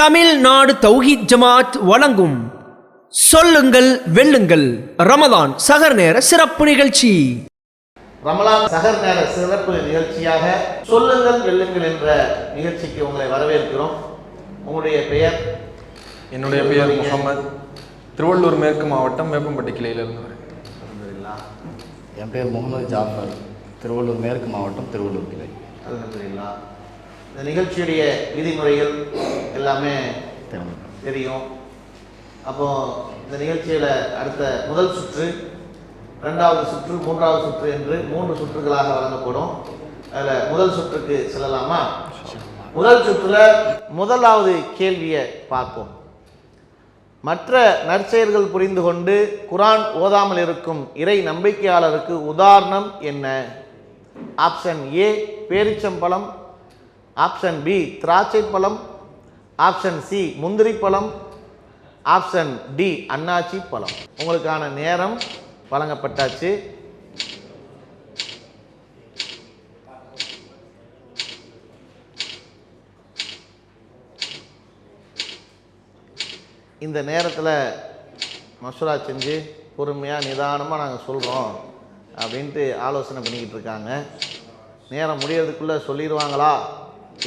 தமிழ்நாடு தௌஹீத் ஜமாத் வழங்கும் சொல்லுங்கள் வெல்லுங்கள். ரமதான் சகர் நேர சிறப்பு நிகழ்ச்சி. ரமலான் சகர் நேர சிறப்பு நிகழ்ச்சியாக சொல்லுங்கள் வெல்லுங்கள் என்ற நிகழ்ச்சிக்கு உங்களை வரவேற்கிறோம். உங்களுடைய பெயர்? என்னுடைய பெயர் முகமது. திருவள்ளூர் மேற்கு மாவட்டம் வேப்பம்பட்டி கிளையிலிருந்து வரேன். அல்ஹம்துலில்லாஹ். என் பேர் முகமது ஜாஃபர். திருவள்ளூர் மேற்கு மாவட்டம் திருவள்ளூர் கிளை. அல்ஹம்துலில்லாஹ். இந்த நிகழ்ச்சியுடைய விதிமுறைகள் எல்லாமே தெரியும். அப்போ இந்த நிகழ்ச்சியில அடுத்த முதல் சுற்று ரெண்டாவது சுற்று மூன்றாவது சுற்று என்று மூன்று சுற்றுகளாக வழங்கப்படும். அதில் முதல் சுற்றுக்கு செல்லலாமா? முதல் சுற்றுல முதலாவது கேள்வியை பார்ப்போம். மற்ற நற்செயல்கள் புரிந்து கொண்டு குரான் ஓதாமல் இருக்கும் இறை நம்பிக்கையாளருக்கு உதாரணம் என்ன? ஆப்ஷன் ஏ பேரிச்சம்பழம் ஆப்ஷன் பி திராட்சை பழம் ஆப்ஷன் சி முந்திரி பழம் ஆப்ஷன் டி அன்னாச்சி பழம் உங்களுக்கான நேரம் வழங்கப்பட்டாச்சு. இந்த நேரத்தில் மசூரா செஞ்சு பொறுமையாக நிதானமாக நாங்கள் சொல்கிறோம் அப்படின்ட்டு ஆலோசனை பண்ணிக்கிட்டு இருக்காங்க. நேரம் முடியறதுக்குள்ளே சொல்லிடுவாங்களா?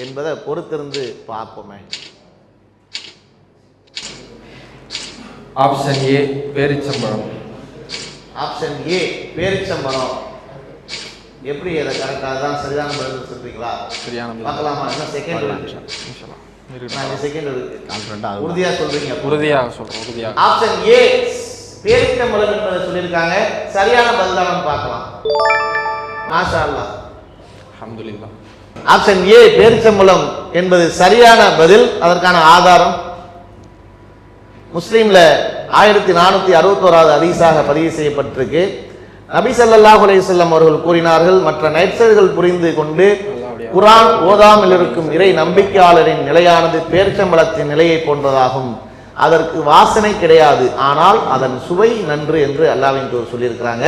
என்பதை பொறுத்திருந்து பார்ப்போமே. ஆப்ஷன் ஏ பேரிச்சம்பழம். ஆப்ஷன் ஏ பேரிச்சம்பரம் எப்படி அதை கரெக்டாக தான் சரியான பதில் சொல்றீங்களா? சரியான. பார்க்கலாமா? இன்னும் செகண்ட் இருக்கு. செகண்ட் இருக்கு. கான்ஃபிடண்ட்டாக உறுதியாக சொல்றீங்க. உறுதியாக சொல்கிறேன் உறுதியாக. ஆப்ஷன் ஏ பேரிச்சம்பழம் என்பதை சொல்லியிருக்காங்க. சரியான பதில் தான் பார்க்கலாம். மாஷா அல்லாஹ் அல்ஹம்துலில்லாஹ் ஆப்ஷன் ஏ பேரிச்சம்பளம் என்பது சரியான பதில். அதற்கான ஆதாரம். முஸ்லீம்ல ஆயிரத்தி நானூத்தி அறுபத்தோராவது அதிசாக பதிவு செய்யப்பட்டிருக்கு. நபி சல்லாஹ் அலைஹி அவர்கள் கூறினார்கள் மற்ற நைட்சர்கள் புரிந்து கொண்டு குரான் ஓதாமல் இருக்கும் இறை நம்பிக்கையாளரின் நிலையானது பேரிச்சம்பளத்தின் நிலையை போன்றதாகும். அதற்கு வாசனை கிடையாது. ஆனால் அதன் சுவை நன்று என்று அல்லாவின் சொல்லியிருக்கிறாங்க.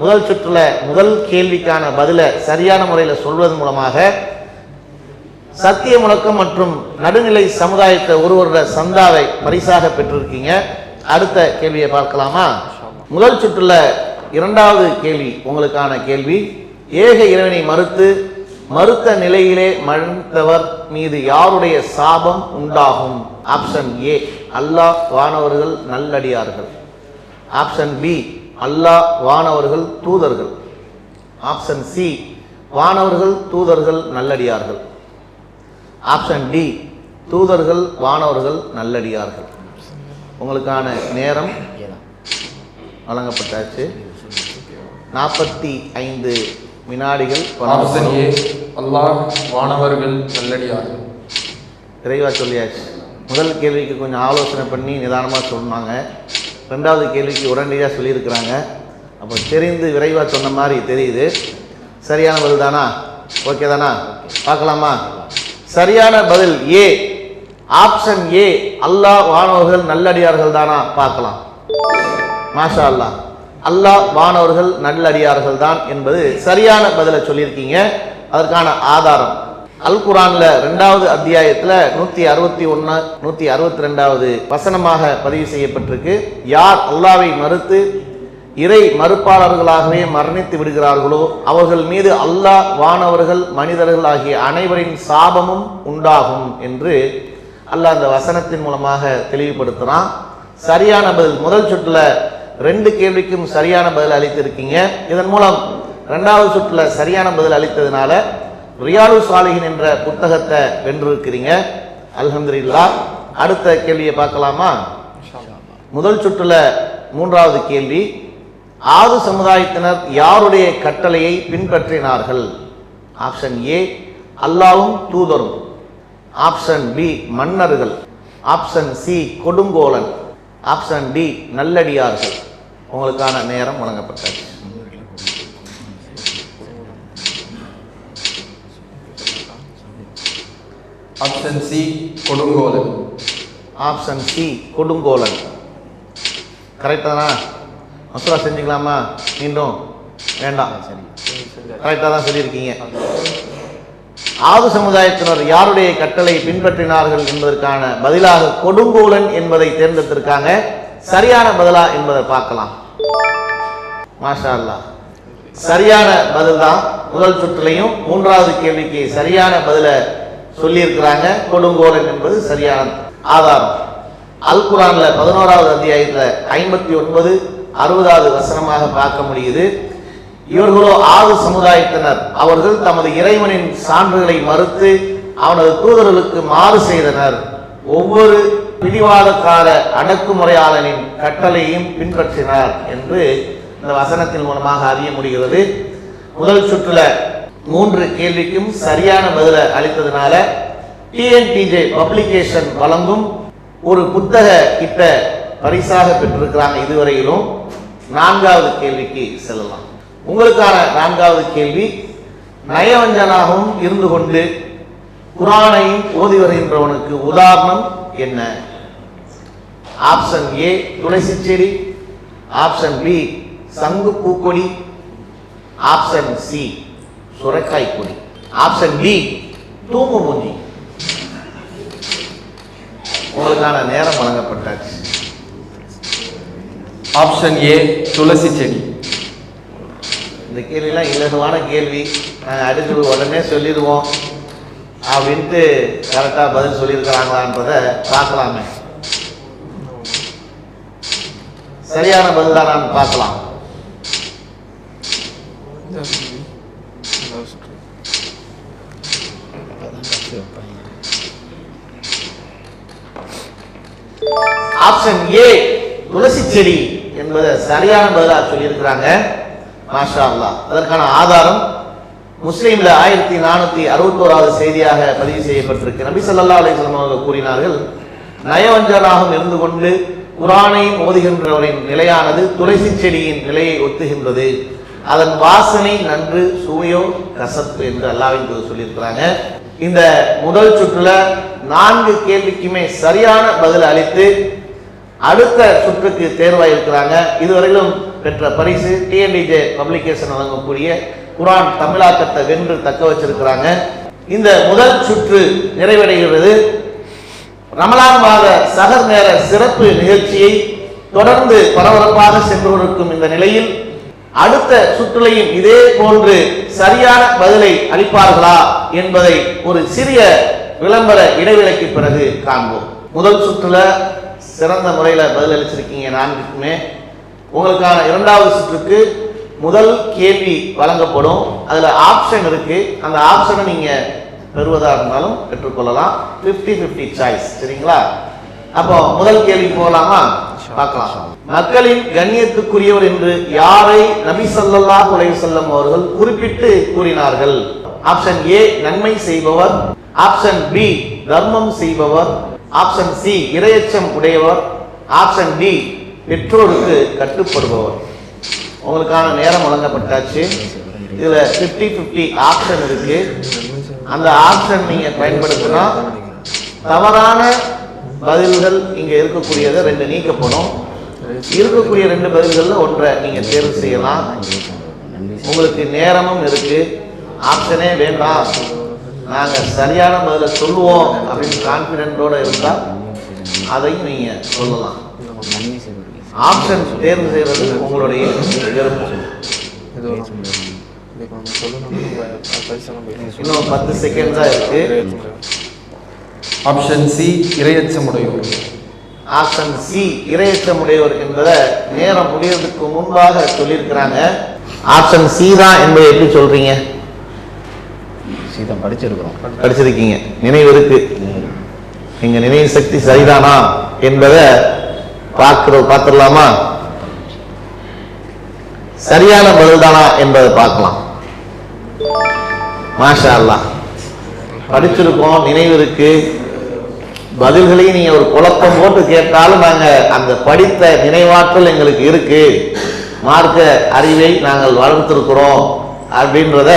முதல் சுற்றுல முதல் கேள்விக்கான பதிலை சரியான முறையில் சொல்வதன் மூலமாக சத்திய முழக்கம் மற்றும் நடுநிலை சமுதாயத்தை ஒருவரோட சந்தாவை பரிசாக பெற்றிருக்கீங்க. அடுத்த கேள்வியை பார்க்கலாமா? முதல் சுற்றுல இரண்டாவது கேள்வி உங்களுக்கான கேள்வி. ஏக இறைவனை மறுத்து மறுத்த நிலையிலே மழுந்தவர் மீது யாருடைய சாபம் உண்டாகும்? ஆப்ஷன் ஏ அல்லாஹ் வானவர்கள் நல்லடியார்கள். ஆப்ஷன் பி அல்லாஹ் வானவர்கள் தூதர்கள். ஆப்ஷன் சி வானவர்கள் தூதர்கள் நல்லடியார்கள். ஆப்ஷன் டி தூதர்கள் வானவர்கள் நல்லடியார்கள். உங்களுக்கான நேரம் வழங்கப்பட்டாச்சு. நாற்பத்தி ஐந்து வினாடிகள் அல்லாஹ் வானவர்கள் நல்லடியார்கள். விரைவாக சொல்லியாச்சு. முதல் கேள்விக்கு கொஞ்சம் ஆலோசனை பண்ணி நிதானமாக சொன்னாங்க. ரெண்டாவது கேள்விக்கு உடனடியாக சொல்லியிருக்கிறாங்க. அப்போ தெரிந்து விரைவாக சொன்ன மாதிரி தெரியுது. சரியான பதில் தானா? ஓகே தானா? பார்க்கலாமா? சரியான பதில் ஏ. ஆப்ஷன் ஏ அல்லாஹ் வானவர்கள் நல்லடியார்கள் தானா? பார்க்கலாம். மாஷா அல்லாஹ் அல்லாஹ் வானவர்கள் நல்லடியார்கள் தான் என்பது சரியான பதிலை சொல்லியிருக்கீங்க. அதற்கான ஆதாரம் அல் குரான்ல ரெண்டாவது அத்தியாயத்துல நூத்தி அறுபத்தி ஒன்னு நூத்தி அறுபத்தி ரெண்டாவது வசனமாக பதிவு செய்யப்பட்டிருக்கு. யார் அல்லாவை மறுத்து இறை மறுப்பாளர்களாகவே மரணித்து விடுகிறார்களோ அவர்கள் மீது அல்லாஹ் வானவர்கள் மனிதர்கள் ஆகிய அனைவரின் சாபமும் உண்டாகும் என்று அல்லாஹ் அந்த வசனத்தின் மூலமாக தெளிவுபடுத்துறான். சரியான பதில். முதல் சுற்றுல ரெண்டு கேள்விக்கும் சரியான பதில் அளித்திருக்கீங்க. இதன் மூலம் ரெண்டாவது சுற்றுல சரியான பதில் அளித்ததுனால ரியாலு சாலிஹின் என்ற புத்தகத்தை வென்றிருக்கிறீங்க. அலமதுல்லா அடுத்த கேள்வியை பார்க்கலாமா? முதல் சுற்றுல மூன்றாவது கேள்வி. ஆறு சமுதாயத்தினர் யாருடைய கட்டளையை பின்பற்றினார்கள்? ஆப்ஷன் ஏ அல்லாவும் தூதரும். ஆப்ஷன் பி மன்னர்கள். ஆப்ஷன் சி கொடுங்கோலன். ஆப்ஷன் டி நல்லடியார்கள். உங்களுக்கான நேரம் வழங்கப்பட்டது. ஆப்ஷன் சி கொடுங்கோலன். ஆப்ஷன் சி கொடுங்கோலன். கரெக்டானா மசூரா செஞ்சுக்கலாமா? மீண்டும்? வேண்டாம். சரி. கரெக்டாக தான் சொல்லியிருக்கீங்க. ஆது சமுதாயத்தினர் யாருடைய கட்டளை பின்பற்றினார்கள் என்பதற்கான பதிலாக கொடுங்கோலன் என்பதை தேர்ந்தெடுத்திருக்காங்க. சரியான பதிலா என்பதை பார்க்கலாம். மாஷா அல்லாஹ் சரியான பதில் தான் முதல் சுற்றுலையும் மூன்றாவது கேள்விக்கு சரியான பதிலை சொல்லியிருக்கிறாங்க. கொடுங்கோலன் என்பது சரியான ஆதாரம். அல் குரான்ல பதினோராவது அத்தியாயத்தில் ஐம்பத்தி ஒன்பது அறுபதாவது வசனமாக பார்க்க முடியுது. இவர்களோ ஆறு சமுதாயத்தினர். அவர்கள் தமது இறைவனின் சான்றுகளை மறுத்து அவனது தூதர்களுக்கு மாறு செய்தனர். ஒவ்வொரு பிடிவாதக்கார அடக்குமுறையாளனின் கட்டளையும் பின்பற்றினார் என்று இந்த வசனத்தின் மூலமாக அறிய முடிகிறது. முதல் சுற்றுல மூன்று கேள்விக்கும் சரியான பதிலை அளித்ததுனால டிஎன்டிஜே பப்ளிகேஷன் வழங்கும் ஒரு புத்தக கிட்ட பரிசாக பெற்றிருக்கிறாங்க இதுவரையிலும். நான்காவது கேள்விக்கு செல்லலாம். உங்களுக்கான நான்காவது கேள்வி நயவஞ்சனாகவும் இருந்து கொண்டு குரானையும் ஓதி வருகின்றவனுக்கு உதாரணம் என்ன? ஆப்ஷன் ஏ துளசி செடி ஆப்ஷன் பி சங்கு பூக்கொடி. ஆப்ஷன் சி சுரைக்காய் கொடி ஆப்ஷன் டி தூங்கு மூஞ்சி உங்களுக்கான நேரம் வழங்கப்பட்டாச்சு. ஆப்ஷன் ஏ துளசி செடி. இந்த கேள்விலாம் இலகுவான கேள்வி. நாங்கள் அடுத்து உடனே சொல்லிடுவோம். அப்படின்ட்டு கரெக்டாக பதில் சொல்லியிருக்கிறாங்களான்றதை பார்க்கலாமே. சரியான பதில் தான் நான் பார்க்கலாம். ஆப்ஷன் ஏ துளசி செடி என்பதை சரியான பதிலாக சொல்லியிருக்கிறாங்க. மாஷா அல்லாஹ் அதற்கான ஆதாரம் முஸ்லீம்ல ஆயிரத்தி நானூத்தி அறுபத்தோராவது செய்தியாக பதிவு செய்யப்பட்டிருக்கு. நபி சல்லா அலிஸ்லாம் அவர்கள் கூறினார்கள் நயவஞ்சனாகவும் இருந்து கொண்டு குரானை மோதுகின்றவரின் நிலையானது துளசி செடியின் நிலையை ஒத்துகின்றது. அதன் வாசனை நன்று சுவையோ கசப்பு என்று அல்லாவின் சொல்லியிருக்கிறாங்க. இந்த முதல் சுற்றுல நான்கு கேள்விக்குமே சரியான பதில் அளித்து அடுத்த சுற்றுக்கு தேர்வாயிருக்கிறாங்க. இதுவரையிலும் பெற்ற பரிசு டிஎன்டிஜே பப்ளிகேஷன் வழங்கக்கூடிய குரான் தமிழாக்கத்தை வென்று தக்க வச்சிருக்கிறாங்க. இந்த முதல் சுற்று நிறைவடைகிறது. ரமலான் மாத சகர் நேர சிறப்பு நிகழ்ச்சியை தொடர்ந்து பரபரப்பாக சென்று கொண்டிருக்கும் இந்த நிலையில் அடுத்த சுற்றுலையும் இதே போன்று சரியான பதிலை அளிப்பார்களா என்பதை ஒரு சிறிய விளம்பர இடைவேளைக்கு பிறகு காண்போம். முதல் சுற்றுல சிறந்த முறையில் பதில் அளிச்சிருக்கீங்க நான்குக்குமே. உங்களுக்கான இரண்டாவது சுற்றுக்கு முதல் கேள்வி வழங்கப்படும். அதில் ஆப்ஷன் இருக்கு. அந்த ஆப்ஷனை நீங்கள் பெறுவதா இருந்தாலும் பெற்றுக்கொள்ளலாம். 50 50 சாய்ஸ் சரிங்களா? அப்போ முதல் கேள்வி போகலாமா? பார்க்கலாம். மக்களின் கண்ணியத்துக்குரியவர் என்று யாரை நபி ஸல்லல்லாஹு அலைஹி வஸல்லம் அவர்கள் குறிப்பிட்டு கூறினார்கள்? ஆப்ஷன் ஏ நன்மை செய்பவர். ஆப்ஷன் பி தர்மம் செய்பவர். ஆப்ஷன் சி இரையச்சம் உடையவர். ஆப்ஷன் டி பெற்றோருக்கு கட்டுப்படுபவர். உங்களுக்கான நேரம் வழங்கப்பட்டாச்சு. இதில் ஃபிஃப்டி ஃபிஃப்டி ஆப்ஷன் இருக்கு. அந்த ஆப்ஷன் நீங்கள் பயன்படுத்தினா தவறான பதில்கள் இங்கே இருக்கக்கூடியதை ரெண்டு நீக்கப்படும். இருக்கக்கூடிய ரெண்டு பதில்களில் ஒன்றை நீங்கள் தேர்வு செய்யலாம். உங்களுக்கு நேரமும் இருக்கு. ஆப்ஷனே வேண்டாம். நாங்க சரியான பதிலை சொல்லுவோம் அப்படின்னு கான்பிடென்ட்டோட இருந்தா அதையும் நீங்க சொல்லலாம். ஆப்ஷன் தேர்வு செய்வது உங்களுடைய விருப்பம். இன்னும் பத்து செகண்ட் தான் இருக்கு. ஆப்ஷன் சி இரையச்சமுடையோர். ஆப்ஷன் சி இரையச்சமுடையவர் என்பதை நேரம் முடியறதுக்கு முன்பாக சொல்லியிருக்கிறாங்க. ஆப்ஷன் சி தான் என்பதை எப்படி சொல்றீங்க? சீதம் படிச்சிருக்கிறோம். படிச்சிருக்கீங்க. நினைவு இருக்கு. எங்க நினைவு சக்தி சரிதானா என்பதை பார்க்கிறோம் பார்த்துடலாமா? சரியான பதில் தானா என்பதை பார்க்கலாம். மாஷா அல்லா படிச்சிருக்கோம் நினைவு இருக்கு. பதில்களையும் நீங்க ஒரு குழப்பம் போட்டு கேட்டாலும் நாங்க அந்த படித்த நினைவாற்றல் எங்களுக்கு இருக்கு. மார்க்க அறிவை நாங்கள் வளர்த்திருக்கிறோம் அப்படின்றத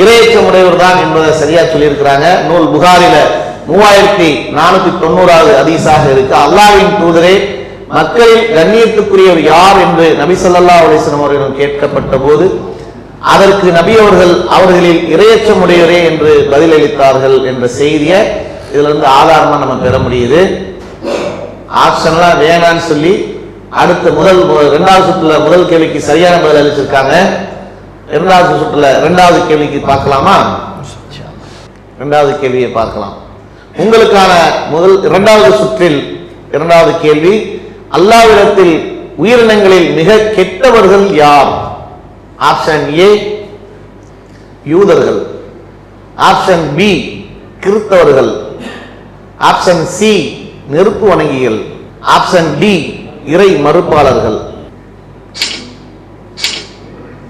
இறையச்சமுடையவர் தான் என்பதை சரியா சொல்லியிருக்கிறாங்க. நூல் புகாரில மூவாயிரத்தி நானூத்தி தொண்ணூறாவது அதிசாக இருக்கு. அல்லாவின் தூதரே மக்களில் கண்ணியத்துக்குரியவர் யார் என்று நபி ஸல்லல்லாஹு அலிஸ்லம் அவர்களிடம் கேட்கப்பட்ட போது அதற்கு நபி அவர்கள் அவர்களில் இரையச்சமுடையவரே என்று பதிலளித்தார்கள் என்ற செய்தியை இதுல இருந்து ஆதாரமா நம்ம பெற முடியுது. ஆப்ஷன்லாம் வேணான்னு சொல்லி அடுத்த முதல் ரெண்டாவது சுற்றுல முதல் கேள்விக்கு சரியான பதில் அளிச்சிருக்காங்க. இரண்டாவது சுற்றுல ரெண்டாவது கேள்விக்கு பார்க்கலாமா? இரண்டாவது கேள்வியை பார்க்கலாம். உங்களுக்கான முதல் இரண்டாவது சுற்றில் இரண்டாவது கேள்வி அல்லாவிடத்தில் உயிரினங்களில் மிக கெட்டவர்கள் யார்? ஆப்ஷன் ஏ யூதர்கள். ஆப்ஷன் பி கிறிஸ்தவர்கள். ஆப்ஷன் சி நெருப்பு வணங்கிகள். ஆப்ஷன் டி இறை மறுப்பாளர்கள்.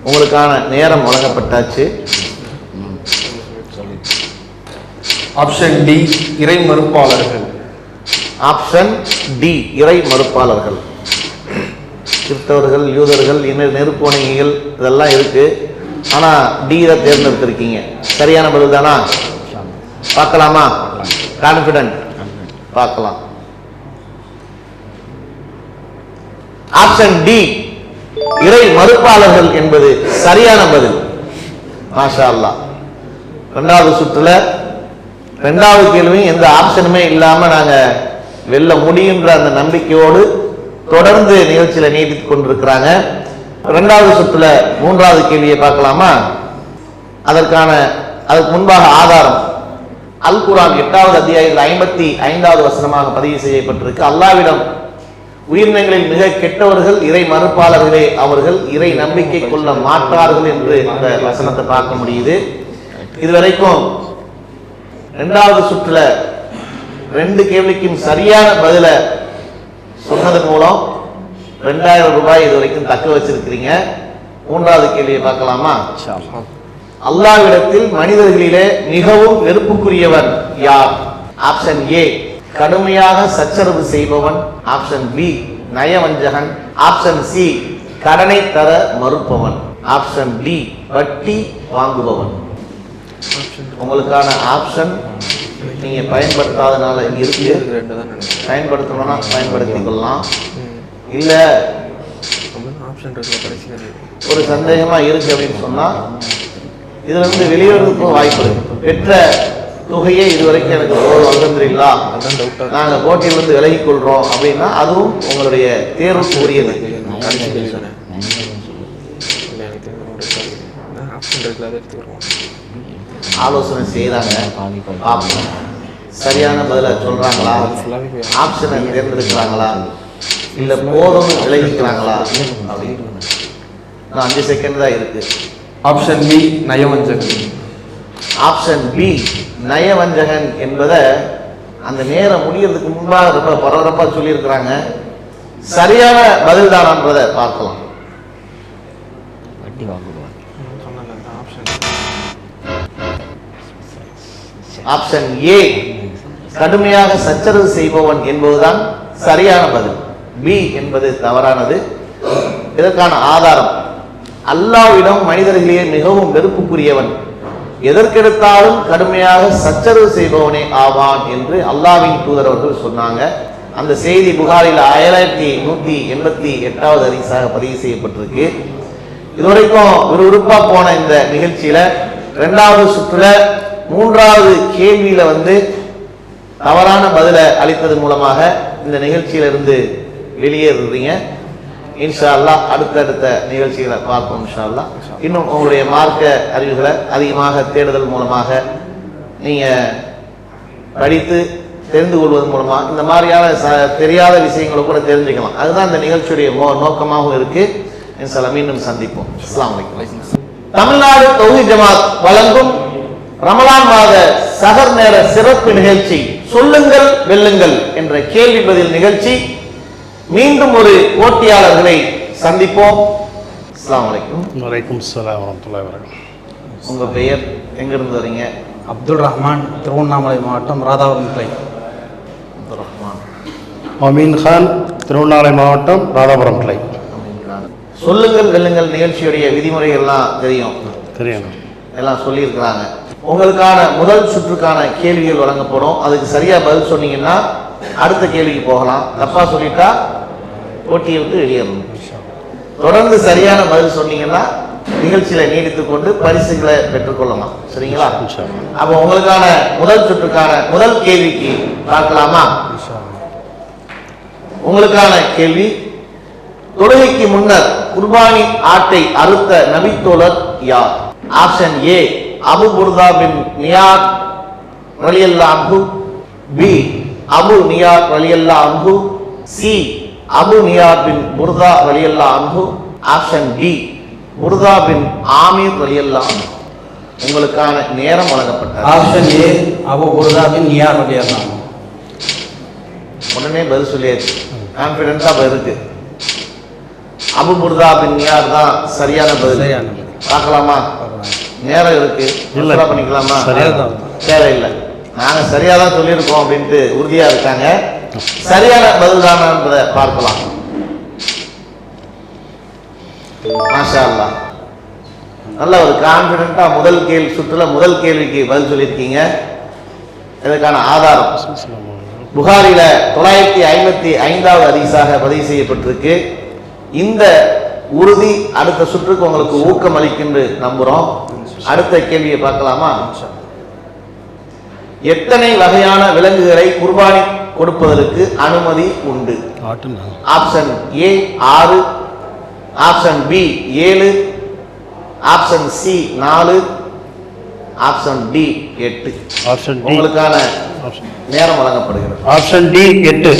உங்களுக்கான நேரம் வழங்கப்பட்டாச்சு. ஆப்ஷன் டி இறை மறுப்பாளர்கள். ஆப்ஷன் டி இறை மறுப்பாளர்கள். கிறிஸ்தவர்கள் யூதர்கள் இன்னும் நெருப்பு வணங்கிகள் இதெல்லாம் இருக்கு. ஆனா டி தான் தேர்ந்தெடுத்திருக்கீங்க. சரியான பதில் தானா? பார்க்கலாமா? கான்பிடன்ட் பார்க்கலாம். ஆப்ஷன் டி இறை மறுப்பாளர்கள் என்பது சரியான பதில். மாஷா அல்லா ரெண்டாவது சுற்றுல ரெண்டாவது கேள்வியும் எந்த ஆப்ஷனுமே இல்லாம நாங்க வெல்ல முடியுன்ற அந்த நம்பிக்கையோடு தொடர்ந்து நிகழ்ச்சியில நீடித்துக் கொண்டிருக்கிறாங்க. ரெண்டாவது சுற்றுல மூன்றாவது கேள்வியை பார்க்கலாமா? அதற்கான அதுக்கு முன்பாக ஆதாரம். அல் குரான் எட்டாவது அத்தியாயத்தில் ஐம்பத்தி ஐந்தாவது வசனமாக பதிவு செய்யப்பட்டிருக்கு. அல்லாவிடம் உயிரினங்களில் மிக கெட்டவர்கள் இறை மறுப்பாளர்களே அவர்கள் இறை நம்பிக்கை கொள்ள மாட்டார்கள் என்று அந்த வசனத்தை பார்க்க முடியுது. இதுவரைக்கும் இரண்டாவது சுற்றுல ரெண்டு கேள்விக்கும் சரியான பதில சொன்னதன் மூலம் ரெண்டாயிரம் ரூபாய் இது வரைக்கும் தக்க வச்சிருக்கிறீங்க. மூன்றாவது கேள்வியை பார்க்கலாமா? அல்லாவிடத்தில் மனிதர்களிலே மிகவும் வெறுப்புக்குரியவன் யார்? Option A. கடுமையாக சச்சரவு செய்பவன் ஆப்ஷன் பி நயவஞ்சகன். ஆப்ஷன் சி கடனை தர மறுப்பவன். ஆப்ஷன் டி வட்டி வாங்குபவன். உங்களுக்கான ஆப்ஷன் நீங்க பயன்படுத்தாதனால இருக்கு. பயன்படுத்தணும்னா பயன்படுத்திக் கொள்ளலாம். இல்ல ஆப்ஷன் ஒரு சந்தேகமா இருக்கு அப்படின்னு சொன்னா இதுல இருந்து வெளியேறதுக்கும் வாய்ப்பு இருக்கு. பெற்ற தொகையே இதுவரைக்கும் எனக்கு ஒரு அல்ஹம்துலில்லா அதான் டவுட்டாக நாங்க போட்டியிலிருந்து விலகிக் கொள்றோம் அப்படின்னா அதுவும் உங்களுடைய தேர்வுக்கு உரியது. ஆலோசனை செய்யறாங்க பார்ப்போம். சரியான பதில போய் ஆப்ஷனை தேர்ந்தெடுக்கிறாங்களா? இல்ல போதும் விலகிக்கிறாங்களா? அப்படின்னு. இன்னும் அஞ்சு செகண்ட் தான் இருக்கு. ஆப்ஷன் பி நயவஞ்சகன். ஆப்ஷன் பி நயவஞ்சகன் என்பதை அந்த நேரம் முடியறதுக்கு முன்பாக ரொம்ப பரபரப்பா சொல்லியிருக்கிறாங்க. சரியான பதில் தானான்றதை பார்க்கலாம். வட்டி வாங்குவாங்க ஆப்ஷன் ஏ கடுமையாக சச்சரவு செய்பவன் என்பதுதான் சரியான பதில். பி என்பது தவறானது. இதற்கான ஆதாரம் அல்லாவிடம் மனிதர்களே மிகவும் வெறுப்புக்குரியவன். எதற்கெடுத்தாலும் கடுமையாக சச்சரவு செய்பவனே ஆவான் என்று அல்லாவின் தூதர் அவர்கள் சொன்னாங்க. அந்த செய்தி புகாரில் ஆயிரத்தி நூத்தி எண்பத்தி எட்டாவது அரிசாக பதிவு செய்யப்பட்டிருக்கு. இதுவரைக்கும் விறுவிறுப்பா போன இந்த நிகழ்ச்சியில இரண்டாவது சுற்றுல மூன்றாவது கேள்வியில வந்து தவறான பதிலை அளித்தது மூலமாக இந்த நிகழ்ச்சியில இருந்து வெளியேறுறீங்க. இன்ஷா அல்லாஹ் அடுத்தடுத்த நிகழ்ச்சிகளை பார்ப்போம் இன்ஷா அல்லாஹ் இன்னும் உங்களுடைய மார்க்க அறிவுகளை அதிகமாக தேடுதல் மூலமாக நீங்கள் படித்து தெரிந்து கொள்வதன் மூலமாக இந்த மாதிரியான ச- தெரியாத விஷயங்களை கூட தெரிஞ்சுக்கலாம். அதுதான் இந்த நிகழ்ச்சியுடைய மோ- நோக்கமாகவும் இருக்குது இன்ஷா மீண்டும் சந்திப்போம். அஸ்லாம் வலைக்கம் தமிழ்நாடு தொகுதி ஜமாத் வழங்கும் ரமலான் மாத சகர் நேர சிறப்பு நிகழ்ச்சி சொல்லுங்கள் வெல்லுங்கள் என்ற கேள்வி பதில் நிகழ்ச்சி மீண்டும் ஒரு போட்டியாளர்களை சந்திப்போம். அஸ்ஸலாமு அலைக்கும். வலைக்கும் சலாம் வரமத்துல்லாஹி வரகாத்துஹு உங்க பெயர் எங்கிருந்து வரீங்க? அப்துல் ரஹ்மான் திருவண்ணாமலை மாவட்டம் ராதாபுரம் கிளை. அப்துல் ரஹ்மான். அமீன் கான் திருவண்ணாமலை மாவட்டம் ராதாபுரம் கிளை. சொல்லுங்கள் வெல்லுங்கள் நிகழ்ச்சியுடைய விதிமுறைகள்லாம் தெரியும். தெரியும். எல்லாம் சொல்லியிருக்கிறாங்க. உங்களுக்கான முதல் சுற்றுக்கான கேள்விகள் வழங்கப்படும். அதுக்கு சரியா பதில் சொன்னீங்கன்னா அடுத்த கேள்விக்கு போகலாம். தப்பா சொல்லிட்டா போட்டியை விட்டு வெளியேறணும். தொடர்ந்து சரியான பதில் சொன்னீங்கன்னா நிகழ்ச்சியில நீடித்துக் கொண்டு பரிசுகளை பெற்றுக்கொள்ளலாம் சரிங்களா. அப்போ உங்களுக்கான முதல் சுற்றுக்கான முதல் கேள்விக்கு பார்க்கலாமா? உங்களுக்கான கேள்வி தொழுகைக்கு முன்னர் குர்பானி ஆட்டை அறுத்த நபித்தோழர் யார்? ஆப்ஷன் ஏ அபு புர்தா பின் நியார் ரலியல்லா அன்ஹு பி அபு நியார் ரலியல்லா அன்ஹு சி அபு நியார் பின் புர்தா ரலியல்லா அன்ஹு option D Burda bin Amir ரலியல்லா அன்ஹு. உங்களுக்கான நேரம் வழங்கப்பட்டது. ஆப்ஷன் ஏ அபு புர்தாபின் நியார் வழியாக உடனே பதில் சொல்லியாச்சு. கான்பிடண்டா பதில் இருக்கு. அபு புர்தா பின் நியார் தான் சரியான பதில். பார்க்கலாமா? நேரம் இருக்கு. மசூரா பண்ணிக்கலாமா. தேவையில்லை. நாங்க சரியா தான் சொல்லியிருக்கோம் அப்படின்ட்டு உறுதியா இருக்காங்க. சரியான பதில் தானன்றதை பார்க்கலாம். மாஷா நல்ல ஒரு கான்பிடண்டா முதல் கேள்வி சுற்றுல முதல் கேள்விக்கு பதில் சொல்லியிருக்கீங்க. இதற்கான ஆதாரம். புகாரில தொள்ளாயிரத்தி ஐம்பத்தி ஐந்தாவது அதிசாக பதிவு செய்யப்பட்டிருக்கு. இந்த உறுதி அடுத்த சுற்றுக்கு உங்களுக்கு ஊக்கம் அளிக்கின்று நம்புறோம். அடுத்த கேள்வியை பார்க்கலாமா? எத்தனை வகையான விலங்குகளை குர்பானி கொடுப்பதற்கு அனுமதி உண்டு. ஆப்ஷன் ஏ ஆறு ஆப்ஷன் பி ஏழு ஆப்ஷன் சி நாலு ஆப்ஷன் டி எட்டு. ஆப்ஷன் உங்களுக்கான நேரம் வழங்கப்படுகிறது. ஆப்ஷன் டி எட்டு.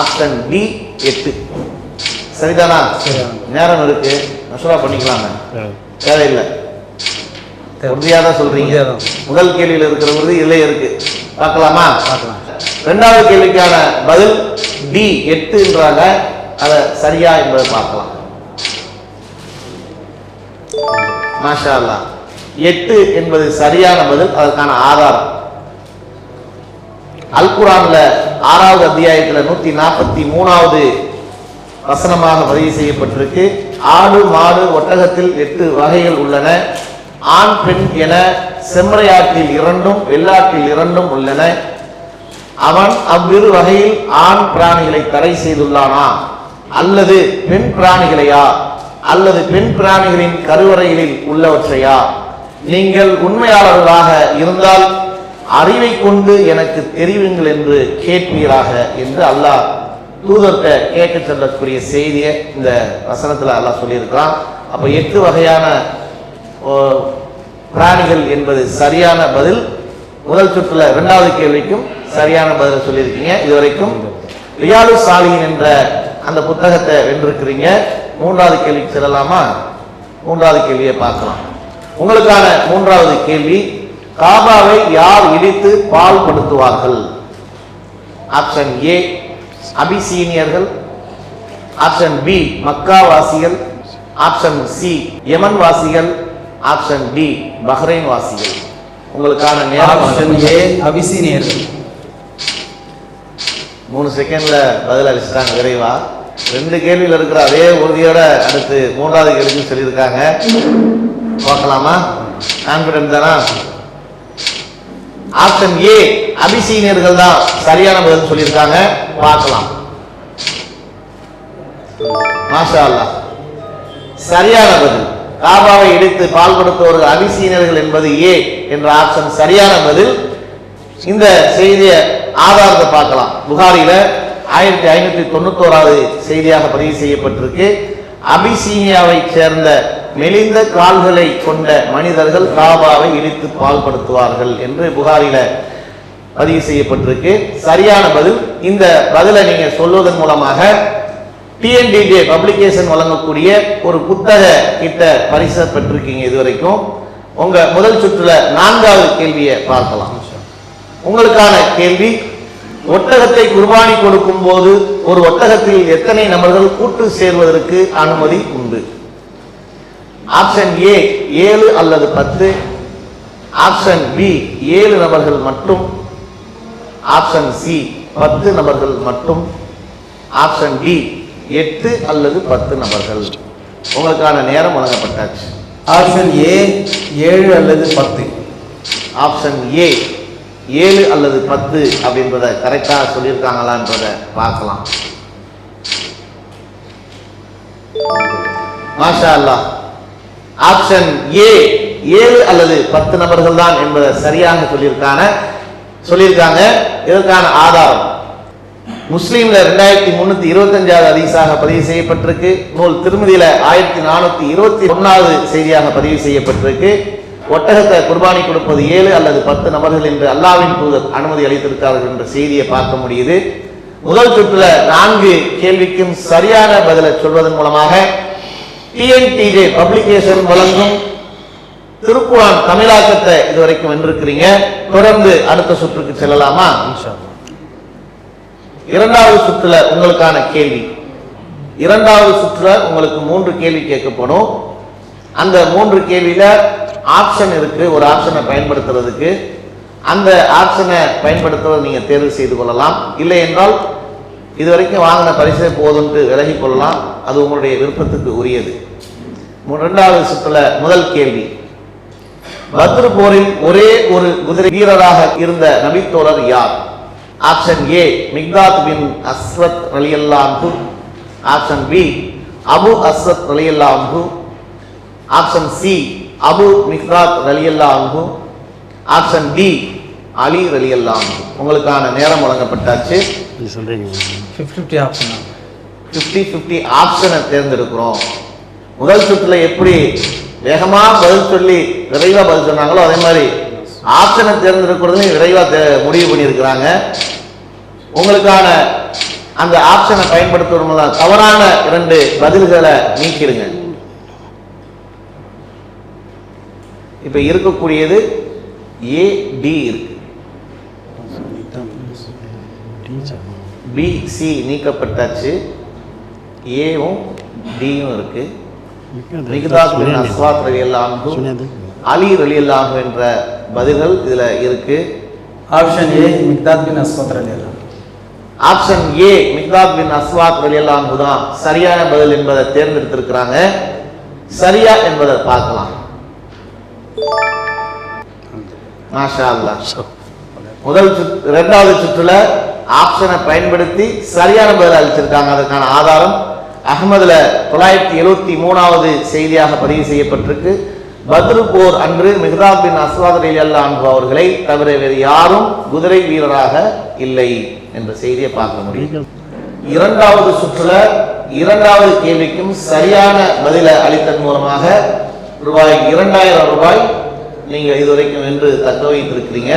ஆப்ஷன் டி எட்டு. சரிதானா. நேரம் இருக்கு. மசூரா பண்ணிக்கலாங்க. தேவையில்லை. உறுதியாக தான் சொல்றீங்க. முதல் கேள்வியில் இருக்கிற உறுதி இல்லை இருக்கு. பார்க்கலாமா? பார்க்கலாம். ரெண்டாவது கேள்விக்கான பதில் டி எட்டுன்றாங்க அதை சரியா என்பதை பார்க்கலாம். மாஷா எட்டு என்பது சரியான பதில் அதற்கான ஆதாரம். அல் குரான்ல ஆறாவது அத்தியாயத்துல நூத்தி நாற்பத்தி மூணாவது வசனமாக பதிவு செய்யப்பட்டிருக்கு. ஆடு மாடு ஒட்டகத்தில் எட்டு வகைகள் உள்ளன. ஆண் பெண் என செம்மறையாற்றில் இரண்டும் வெள்ளாட்டில் இரண்டும் உள்ளன. அவன் அவ்விரு வகையில் ஆண் பிராணிகளை தடை செய்துள்ளானா? அல்லது பெண் பிராணிகளையா? அல்லது பெண் பிராணிகளின் கருவறைகளில் உள்ளவற்றையா? நீங்கள் உண்மையாளர்களாக இருந்தால் அறிவை கொண்டு எனக்கு தெரிவிங்கள் என்று கேட்பீராக என்று அல்லாஹ் தூதர்கிட்ட கேட்க சொல்லக்கூடிய செய்தியை இந்த வசனத்தில் அல்லாஹ் சொல்லியிருக்கிறான். அப்போ எட்டு வகையான ஓ, பிராணிகள் என்பது சரியான பதில் முதல் சுற்றுல இரண்டாவது கேள்விக்கும் சரியான பதில் சொல்லியிருக்கீங்க. இதுவரைக்கும் ரியாலு சாலியின் என்ற அந்த புத்தகத்தை வென்றிருக்கிறீங்க. மூன்றாவது கேள்விக்கு செல்லலாமா? மூன்றாவது கேள்வியை பார்க்கலாம். உங்களுக்கான மூன்றாவது கேள்வி காபாவை யார் இடித்து பால் படுத்துவார்கள் ஆப்ஷன் ஏ அபிசீனியர்கள். ஆப்ஷன் பி மக்காவாசிகள். ஆப்ஷன் சி யமன் வாசிகள் ஆப்ஷன் டி பஹ்ரைன் வாசிகள் உங்களுக்கான நேரம் ஏ அபிசீனியர்கள்? மூணு செகண்ட்ல பதில் அளிச்சுட்டாங்க விரைவா ரெண்டு கேள்வியில் இருக்கிற அதே உறுதியோட அடுத்து மூன்றாவது கேள்வி சொல்லியிருக்காங்க. பார்க்கலாமா? கான்பிடன்ட் தானா? ஆப்ஷன் ஏ அபிசீனியர்கள் தான் சரியான பதில் சொல்லியிருக்காங்க. பார்க்கலாம். மாஷா அல்லாஹ் சரியான பதில். காபாவை இடித்து பால் கொடுத்தவர்கள் அபிசீனர்கள் என்பது ஏ என்ற ஆப்ஷன் சரியான பதில். இந்த செய்தியை ஆதாரத்தை பார்க்கலாம். புகாரியில் ஆயிரத்தி ஐநூத்தி தொண்ணூத்தோராவது செய்தியாக பதிவு செய்யப்பட்டிருக்கு. அபிசீனியாவை சேர்ந்த மெலிந்த கால்களை கொண்ட மனிதர்கள் காபாவை இடித்து பால்படுத்துவார்கள் என்று புகாரில பதிவு செய்யப்பட்டிருக்கு. சரியான பதில். இந்த பதிலை நீங்க சொல்வதன் மூலமாக டிஎன்டிஜே பப்ளிகேஷன் வழங்கக்கூடிய ஒரு புத்தக கிட்ட பரிசை பெற்றிருக்கீங்க இதுவரைக்கும். உங்க முதல் சுற்றுல நான்காவது கேள்வியை பார்க்கலாம். உங்களுக்கான கேள்வி ஒட்டகத்தை குர்பானி கொடுக்கும் போது ஒரு ஒட்டகத்தில் எத்தனை நபர்கள் கூட்டு சேர்வதற்கு அனுமதி உண்டு? ஆப்ஷன் ஏ ஏழு அல்லது பத்து. ஆப்ஷன் பி ஏழு நபர்கள் மட்டும். ஆப்ஷன் சி பத்து நபர்கள் மட்டும். ஆப்ஷன் டி எட்டு அல்லது பத்து நபர்கள். உங்களுக்கான நேரம் வழங்கப்பட்டாச்சு. ஆப்ஷன் ஏ ஏழு அல்லது பத்து. ஆப்ஷன் ஏ ஏழு அல்லது பத்து அப்படின்றத கரெக்டாக சொல்லியிருக்காங்களான்றத பார்க்கலாம். மாஷா அல்லாஹ் ஆப்ஷன் ஏ ஏழு அல்லது பத்து நபர்கள் தான் என்பதை சரியாக சொல்லியிருக்காங்க. சொல்லியிருக்காங்க. இதற்கான ஆதாரம். முஸ்லீம்ல ரெண்டாயிரத்தி முன்னூத்தி இருபத்தஞ்சாவது அதிசாக பதிவு செய்யப்பட்டிருக்கு. நூல் திருமதியில ஆயிரத்தி நானூத்தி இருபத்தி ஒன்னாவது செய்தியாக பதிவு செய்யப்பட்டிருக்கு. ஒட்டகத்தை குர்பானி கொடுப்பது ஏழு அல்லது பத்து நபர்கள் என்று அல்லாவின் தூதர் அனுமதி அளித்திருக்கிறார்கள் என்ற செய்தியை பார்க்க முடியுது. முதல் சுற்றுல நான்கு கேள்விக்கும் சரியான பதிலை சொல்வதன் மூலமாக டிஎன்டிஜே பப்ளிகேஷன் வழங்கும் திருக்குறான் தமிழாக்கத்தை இதுவரைக்கும் வென்றிருக்கிறீங்க. தொடர்ந்து அடுத்த சுற்றுக்கு செல்லலாமா? இரண்டாவது சுற்றுல உங்களுக்கான கேள்வி. இரண்டாவது சுற்றுல உங்களுக்கு மூன்று கேள்வி கேட்கப்படும். அந்த மூன்று கேள்வியில ஆப்ஷன் இருக்கு. ஒரு ஆப்ஷனை பயன்படுத்துறதுக்கு. அந்த ஆப்ஷனை பயன்படுத்துவதை நீங்க தேர்வு செய்து கொள்ளலாம். இல்லை என்றால் இதுவரைக்கும் வாங்கின பரிசே போதும்ட்டு விலகி கொள்ளலாம். அது உங்களுடைய விருப்பத்துக்கு உரியது. ரெண்டாவது இரண்டாவது சுற்றுல முதல் கேள்வி. பத்ரு போரில் ஒரே ஒரு குதிரை வீரராக இருந்த நபித்தோழர் யார்? Option A Miqdad bin Aswad ரலியல்லாஹு ஆப்ஷன் பி அபு அஸ்வத் ரலியல்லாஹு ஆப்ஷன் சி அபு மிக்தாத் ரலியல்லாஹு ஆப்ஷன் டி அலி ரலியல்லாஹு உங்களுக்கான நேரம் வழங்கப்பட்டாச்சு. ஃபிஃப்டி ஆப்ஷன் ஃபிஃப்டி ஃபிஃப்டி ஆப்ஷனை தேர்ந்தெடுக்கிறோம். முதல் சுற்றுல எப்படி வேகமா பதில் சொல்லி விரைவா பதில் சொன்னாங்களோ அதே மாதிரி ஆப்ஷனை தேர்ந்தெடுக்கிறதுலையும் விரைவா தே- முடிவு பண்ணியிருக்கிறாங்க. உங்களுக்கான அந்த ஆப்ஷனை பயன்படுத்துவதன் மூலம் தவறான இரண்டு பதில்களை நீக்கிடுங்க. இப்ப இருக்கக்கூடியது ஏ டி இருக்கு. பி சி நீக்கப்பட்டாச்சு. ஏவும் டியும் இருக்கு. மிகுதாஸ் அஸ்வாத் ரலியல்லாஹு அலி ரலியல்லாஹு என்ற பதில்கள் இதுல இருக்கு. Option A Miqdad bin Aswad Ali option A Miqdad bin Aswad ரலியல்லாஹு தான் சரியான பதில் என்பதை தேர்ந்தெடுத்திருக்கிறாங்க. சரியா என்பதை பார்க்கலாம். மாஷா அல்லாஹ் முதல் சுற்று இரண்டாவது சுற்றுல ஆப்ஷனை பயன்படுத்தி சரியான பதில் அளிச்சிருக்காங்க. அதற்கான ஆதாரம் அகமதுல தொள்ளாயிரத்தி எழுவத்தி மூணாவது செய்தியாக பதிவு செய்யப்பட்டிருக்கு. பத்ரு போர் அன்று மிஹ்ராப் பின் அஸ்வாத் அலி அன்பு அவர்களை தவிர வேறு யாரும் குதிரை வீரராக இல்லை என்ற செய்தியை பார்க்க முடியும். இரண்டாவது சுற்றுல இரண்டாவது கேள்விக்கும் சரியான பதிலை அளித்ததன் மூலமாக ரூபாய் இரண்டாயிரம் ரூபாய் நீங்க இதுவரைக்கும் வென்று தக்க வைத்திருக்கிறீங்க.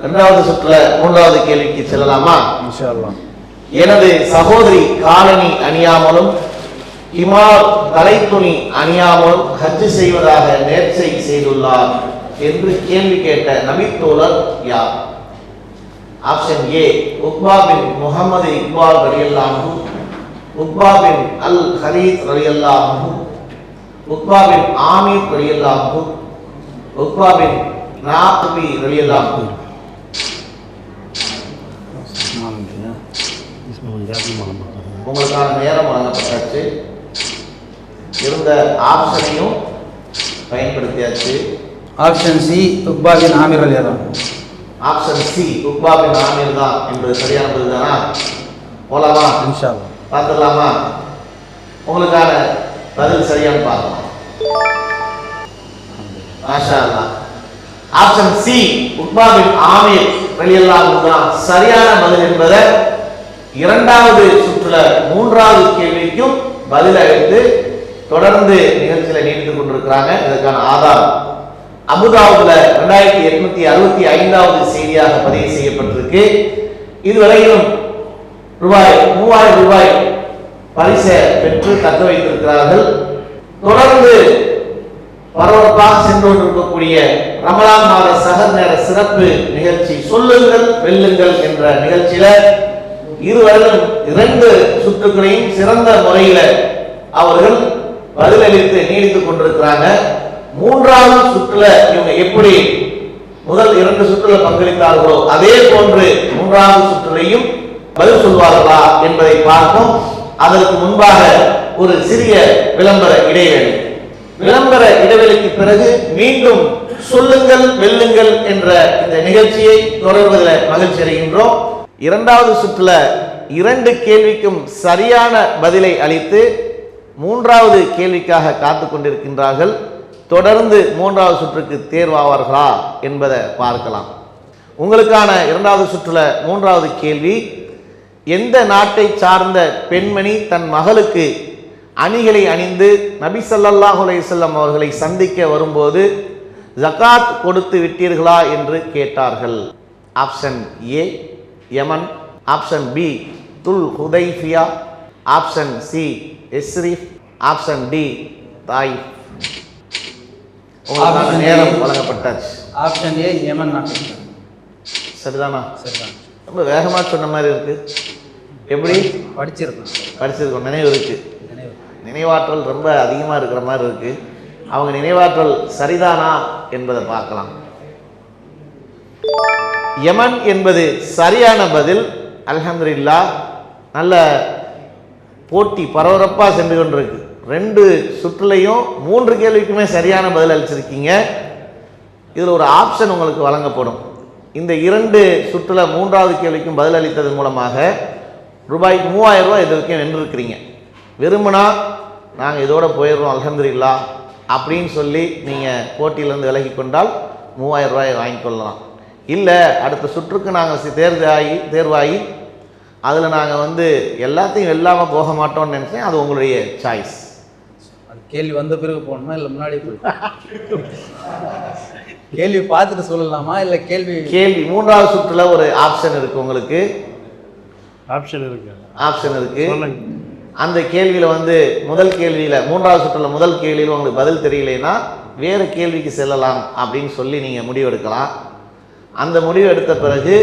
இரண்டாவது சுற்றுல மூன்றாவது கேள்விக்கு செல்லலாமா? எனது சகோதரி காலணி அணியாமலும் ஹிமார் தலைத்துணி அணியாமலும் ஹஜ் செய்வதாக நேர்ச்சை செய்துள்ளார் என்று கேள்வி கேட்ட நபித்தோழர் யார்? Option A Uqba bin Muhammad Iqbal ரலியல்லாஹு. உக்பா பின் அல் ஹரீத் ரலியல்லாஹு. உக்பா பின் ஆமீர் ரலியல்லாஹு. உக்பா பின் நாபி ரலியல்லாஹு. உங்களுக்கான நேரம் வழங்கப்பட்டாச்சு. இருந்த ஆப்ஷனையும் பயன்படுத்தியாச்சு. Option C Uqba bin Amir Ali option C Uqba bin Amir தான் என்பது சரியான பதில் தானா? போலாமா? இன்ஷா பார்த்துடலாமா? உங்களுக்கான பதில் சரியான்னு பார்க்கலாம். மாஷா அல்லாஹ் option C Uqba bin Amir வெளியெல்லாம் தான் சரியான பதில் என்பதை இரண்டாவது சுற்றுல மூன்றாவது கேள்விக்கும் பதில் அளித்து தொடர்ந்து நிகழ்ச்சியில நீடித்துக் கொண்டிருக்கிறாங்க. இதற்கான ஆதாரம் அபுதாபுல ரெண்டாயிரத்தி எட்நூத்தி அறுபத்தி ஐந்தாவது செய்தியாக பதிவு செய்யப்பட்டிருக்கு. இதுவரையிலும் ரூபாய் மூவாயிரம் ரூபாய் பரிசை பெற்று தக்க வைத்திருக்கிறார்கள். தொடர்ந்து பரபரப்பாக சென்று கொண்டிருக்கக்கூடிய ரமலான் மாத சகர் நேர சிறப்பு நிகழ்ச்சி சொல்லுங்கள் வெல்லுங்கள் என்ற நிகழ்ச்சியில இருவரும் இரண்டு சுற்றுகளையும் சிறந்த முறையில் அவர்கள் பதிலளித்து நீடித்துக் கொண்டிருக்கிறாங்க. மூன்றாவது சுற்றுல இவங்க எப்படி முதல் இரண்டு சுற்றுல பங்களித்தார்களோ அதே போன்று மூன்றாவது சுற்றுலையும் பதில் சொல்வார்களா என்பதை பார்ப்போம். அதற்கு முன்பாக ஒரு சிறிய விளம்பர இடைவேளை. விளம்பர இடைவெளிக்கு பிறகு மீண்டும் சொல்லுங்கள் வெல்லுங்கள் என்ற இந்த நிகழ்ச்சியை தொடர்வதில் மகிழ்ச்சி அடைகின்றோம். இரண்டாவது சுற்றுல இரண்டு கேள்விக்கும் சரியான பதிலை அளித்து மூன்றாவது கேள்விக்காக காத்து கொண்டிருக்கின்றார்கள். தொடர்ந்து மூன்றாவது சுற்றுக்கு தேர்வாவார்களா என்பதை பார்க்கலாம். உங்களுக்கான இரண்டாவது சுற்றுல மூன்றாவது கேள்வி எந்த நாட்டை சார்ந்த பெண்மணி தன் மகளுக்கு அணிகளை அணிந்து நபி ஸல்லல்லாஹு அலைஹி அவர்களை சந்திக்க வரும்போது ஜகாத் கொடுத்து விட்டீர்களா என்று கேட்டார்கள். Option A Yemen. Option B துல் ஹுதைஃபியா. ஆப்ஷன் சி எஸ்ரிஃப் ஆப்ஷன் டி Option A. நேரம் வழங்கப்பட்டாச்சு. ஆப்ஷன் ஏ யமன் நாட்டு சரிதானா? சரிதான். ரொம்ப வேகமாக சொன்ன மாதிரி இருக்கு. எப்படி? படிச்சிருக்கோம். படிச்சிருக்கோம். நினைவு இருக்கு. நினைவு. நினைவாற்றல் ரொம்ப அதிகமாக இருக்கிற மாதிரி இருக்கு. அவங்க நினைவாற்றல் சரிதானா என்பதை பார்க்கலாம். யமன் என்பது சரியான பதில். அல்ஹம்துலில்லாஹ். நல்ல போட்டி பரபரப்பாக சென்று கொண்டிருக்கு. ரெண்டு சுற்றுலையும் மூன்று கேள்விக்குமே சரியான பதில் அளிச்சிருக்கீங்க. இதில் ஒரு ஆப்ஷன் உங்களுக்கு வழங்கப்படும். இந்த இரண்டு சுற்றுல மூன்றாவது கேள்விக்கும் பதில் அளித்ததன் மூலமாக ரூபாய் மூவாயிரம் ரூபாய் இது வரைக்கும் வென்றிருக்கிறீங்க வெறுமனா நாங்கள் இதோட போயிடுறோம் அலகந்திரில்லா அப்படின்னு சொல்லி நீங்கள் போட்டியிலேருந்து விலகி கொண்டால் மூவாயிரம் ரூபாயை வாங்கிக்கொள்ளலாம் இல்லை அடுத்த சுற்றுக்கு நாங்கள் தேர்வாகி தேர்வாகி அதில் நாங்கள் வந்து எல்லாத்தையும் வெல்லாமல் போக மாட்டோம்னு நினச்சேன். அது உங்களுடைய சாய்ஸ் அது கேள்வி வந்த பிறகு போகணுமா இல்லை முன்னாடி கேள்வி பார்த்துட்டு சொல்லலாமா இல்லை கேள்வி கேள்வி. மூன்றாவது சுற்றுல ஒரு ஆப்ஷன் இருக்கு உங்களுக்கு. ஆப்ஷன் இருக்கு. ஆப்ஷன் இருக்கு. சொல்லுங்க. அந்த கேள்வியில வந்து முதல் கேள்வியில மூன்றாவது சுற்றுல முதல் கேள்வியில் உங்களுக்கு பதில் தெரியலைன்னா வேறு கேள்விக்கு செல்லலாம் அப்படின்னு சொல்லி நீங்க முடிவெடுக்கலாம். அந்த முடிவு எடுத்த பிறகு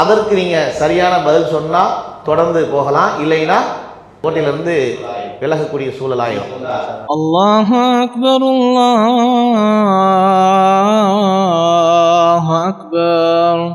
அதற்கு நீங்கள் சரியான பதில் சொன்னால் தொடர்ந்து போகலாம். இல்லைன்னா போட்டியிலிருந்து விலகக்கூடிய சூழலாயும் அல்லாஹ் அக்பர் அல்லாஹ் அக்பர்.